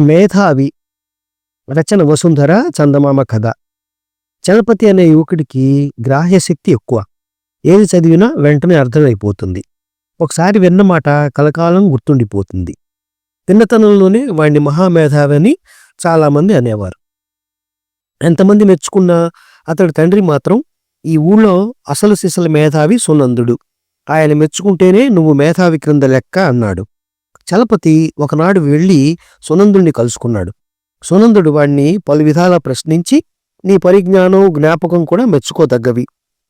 మేధావి రచన వసుంధర చందమామ కథ. చలపతి అనే యువకుడికి గ్రాహ్యశక్తి ఎక్కువ. ఏది చదివినా వెంటనే అర్థమైపోతుంది. ఒకసారి విన్నమాట కలకాలం గుర్తుండిపోతుంది. చిన్నతనంలోనే వాడిని మహామేధావి అని చాలామంది అనేవారు. ఎంతమంది మెచ్చుకున్నా అతడి తండ్రి మాత్రం ఈ ఊళ్ళో అసలు సిసలు మేధావి సునందుడు ఆయన మెచ్చుకుంటేనే నువ్వు మేధావి క్రింద లెక్క అన్నాడు. చలపతి ఒకనాడు వెళ్ళి సునందుణ్ణి కలుసుకున్నాడు. సునందుడు వాణ్ణి పలు విధాలా ప్రశ్నించి నీ పరిజ్ఞానం జ్ఞాపకం కూడా మెచ్చుకోదగ్గవి.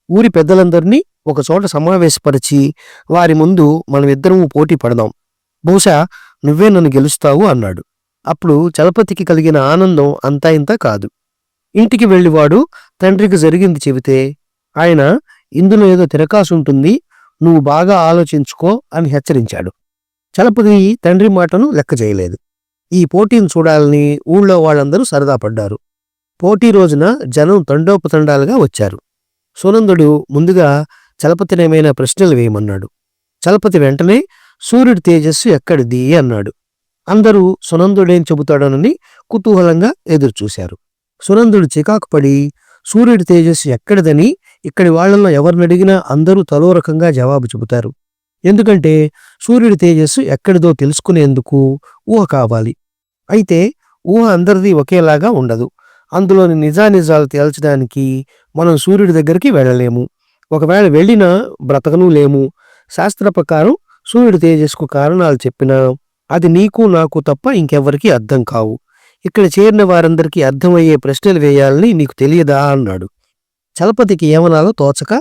ఊరి పెద్దలందరినీ ఒకచోట సమావేశపరిచి వారి ముందు మనమిద్దరము పోటీ పడదాం. బహుశా నువ్వే నన్ను గెలుస్తావు అన్నాడు. అప్పుడు చలపతికి కలిగిన ఆనందం అంతా ఇంత కాదు. ఇంటికి వెళ్ళివాడు తండ్రికి జరిగింది చెబితే ఆయన ఇందులో ఏదో తిరకాసుంటుంది నువ్వు బాగా ఆలోచించుకో అని హెచ్చరించాడు. చలపతి తండ్రి మాటను లెక్క చేయలేదు. ఈ పోటీని చూడాలని ఊళ్ళో వాళ్ళందరూ సరదా పడ్డారు. పోటీ రోజున జనం తండోపతండాలుగా వచ్చారు. సునందుడు ముందుగా చలపతినేమైనా ప్రశ్నలు వేయమన్నాడు. చలపతి వెంటనే సూర్యుడి తేజస్సు ఎక్కడిది? అన్నాడు. అందరూ సునందుడేం చెబుతాడోనని కుతూహలంగా ఎదురుచూశారు. సునందుడు చికాకు పడి సూర్యుడి తేజస్సు ఎక్కడిదని? ఇక్కడి వాళ్ళలో ఎవరినడిగినా అందరూ తలో రకంగా జవాబు చెబుతారు. ఎందుకంటే సూర్యుడి తేజస్సు ఎక్కడిదో తెలుసుకునేందుకు ఊహ కావాలి. అయితే ఊహ అందరిది ఒకేలాగా ఉండదు. అందులోని నిజానిజాలు తేల్చడానికి మనం సూర్యుడి దగ్గరికి వెళ్ళలేము. ఒకవేళ వెళ్ళినా బ్రతకను లేము. శాస్త్ర ప్రకారం సూర్యుడి తేజస్సుకు కారణాలు చెప్పినా అది నీకు నాకు తప్ప ఇంకెవ్వరికీ అర్థం కావు. ఇక్కడ చేరిన వారందరికీ అర్థమయ్యే ప్రశ్నలు వేయాలని నీకు తెలియదా? అన్నాడు. చలపతికి ఏమనాలో తోచక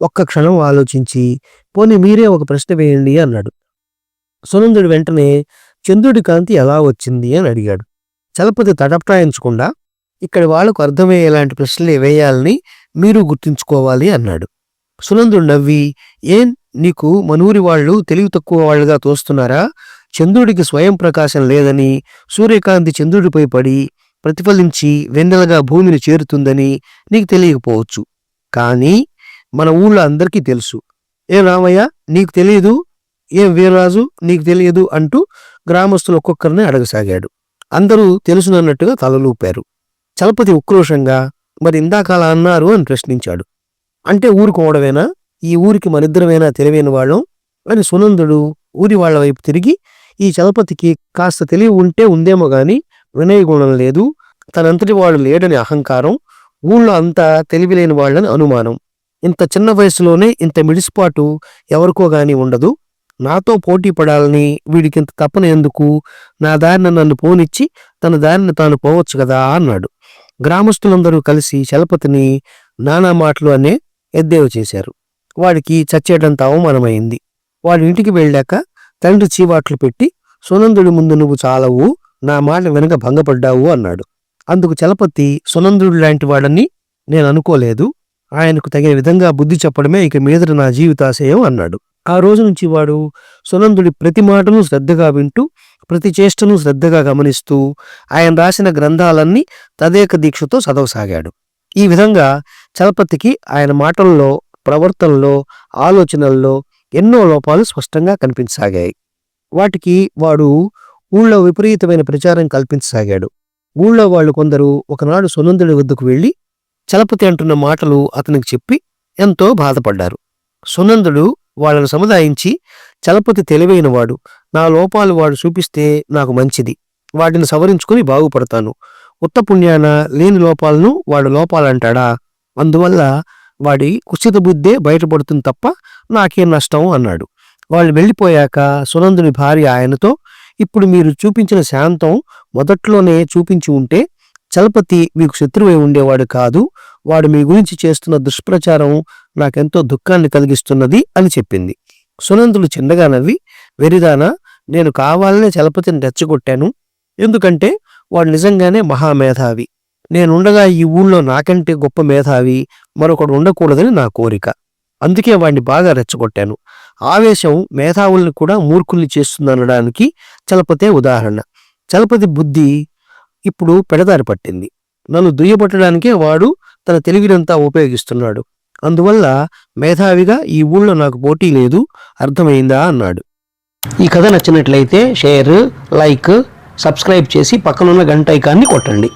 ఒక్క క్షణం ఆలోచించి పోనీ మీరే ఒక ప్రశ్న వేయండి అన్నాడు. సునందుడు వెంటనే చంద్రుడి కాంతి ఎలా వచ్చింది అని అడిగాడు. చలపతి తటప్రాయించకుండా ఇక్కడి వాళ్ళకు అర్థమయ్యేలాంటి ప్రశ్నలే వేయాలని మీరు గుర్తుంచుకోవాలి అన్నాడు. సునందుడు నవ్వి ఏం నీకు మనూరి వాళ్ళు తెలివి తక్కువ వాళ్ళుగా తోస్తున్నారా? చంద్రుడికి స్వయం ప్రకాశం లేదని సూర్యకాంతి చంద్రుడిపై పడి ప్రతిఫలించి వెన్నెలగా భూమిని చేరుతుందని నీకు తెలియకపోవచ్చు. కానీ మన ఊళ్ళో అందరికీ తెలుసు. ఏం రామయ్య నీకు తెలియదు ఏం వీరరాజు నీకు తెలియదు అంటూ గ్రామస్తులు ఒక్కొక్కరిని అడగసాగాడు. అందరూ తెలుసునన్నట్టుగా తలలూపారు. చలపతి ఉక్రోషంగా మరి ఇందాక అలా అన్నారు అని ప్రశ్నించాడు. అంటే ఊరుకోవడమేనా ఈ ఊరికి మనిద్దరమేనా తెలివైన వాళ్ళం? అని సునందుడు ఊరి వాళ్ళ వైపు తిరిగి ఈ చలపతికి కాస్త తెలివి ఉంటే ఉందేమో గాని వినయ గుణం లేదు. తనంతటి వాడు లేడని అహంకారం. ఊళ్ళో అంతా తెలివిలేని వాళ్ళని అనుమానం. ఇంత చిన్న వయసులోనే ఇంత మిడిసిపాటు ఎవరికో గాని ఉండదు. నాతో పోటీ పడాలని వీడికింత తపన ఎందుకు? నా దారిన నన్ను పోనిచ్చి తన దారిన తాను పోవచ్చు కదా అన్నాడు. గ్రామస్తులందరూ కలిసి చలపతిని నానా మాటలు అనే ఎద్దేవ చేశారు. వాడికి చచ్చేటంత అవమానమైంది. వాడి ఇంటికి వెళ్ళాక తండ్రి చీవాట్లు పెట్టి సునందుడి ముందు నువ్వు చాలవు నా మాట వెనుక భంగపడ్డావు అన్నాడు. అందుకు చలపతి సునందుడు లాంటి వాడని నేను అనుకోలేదు. ఆయనకు తగిన విధంగా బుద్ధి చెప్పడమే ఇక మీదట నా జీవితాశయం అన్నాడు. ఆ రోజు నుంచి వాడు సునందుడి ప్రతి మాటను శ్రద్ధగా వింటూ ప్రతి చేష్టను శ్రద్ధగా గమనిస్తూ ఆయన రాసిన గ్రంథాలన్నీ తదేక దీక్షతో చదవసాగాడు. ఈ విధంగా చలపతికి ఆయన మాటల్లో ప్రవర్తనలో ఆలోచనల్లో ఎన్నో లోపాలు స్పష్టంగా కనిపించసాగాయి. వాటికి వాడు ఊళ్ళో విపరీతమైన ప్రచారం కల్పించసాగాడు. ఊళ్ళో వాళ్ళు కొందరు ఒకనాడు సునందుడి వద్దకు వెళ్ళి చలపతి అంటున్న మాటలు అతనికి చెప్పి ఎంతో బాధపడ్డారు. సునందుడు వాళ్ళను సముదాయించి చలపతి తెలివైనవాడు నా లోపాలు వాడు చూపిస్తే నాకు మంచిది వాటిని సవరించుకుని బాగుపడతాను ఉత్తపుణ్యాన లేని లోపాలను వాడు లోపాలంటాడా అందువల్ల వాడి కుచిత బుద్ధే బయటపడుతుంది తప్ప నాకేం నష్టం అన్నాడు. వాళ్ళు వెళ్ళిపోయాక సునందుని భార్య ఆయనతో ఇప్పుడు మీరు చూపించిన శాంతం మొదట్లోనే చూపించి ఉంటే చలపతి మీకు శత్రువై ఉండేవాడు కాదు వాడు మీ గురించి చేస్తున్న దుష్ప్రచారం నాకెంతో దుఃఖాన్ని కలిగిస్తున్నది అని చెప్పింది. సునందులు చిన్నగా నవ్వి వెరిదానా నేను కావాలనే చలపతిని రెచ్చగొట్టాను. ఎందుకంటే వాడు నిజంగానే మహామేధావి. నేనుండగా ఈ ఊళ్ళో నాకంటే గొప్ప మేధావి మరొకడు ఉండకూడదని నా కోరిక. అందుకే వాడిని బాగా రెచ్చగొట్టాను. ఆవేశం మేధావుల్ని కూడా మూర్ఖుల్ని చేస్తుందనడానికి చలపతే ఉదాహరణ. చలపతి బుద్ధి ఇప్పుడు పెడదారి పట్టింది. నన్ను దుయ్యబట్టడానికే వాడు తన తెలివినంతా ఉపయోగిస్తున్నాడు. అందువల్ల మేధావిగా ఈ ఊళ్ళో నాకు పోటీ లేదు అర్థమైందా? అన్నాడు. ఈ కథ నచ్చినట్లయితే షేర్ లైక్ సబ్స్క్రైబ్ చేసి పక్కనున్న గంట ఐకాన్ని కొట్టండి.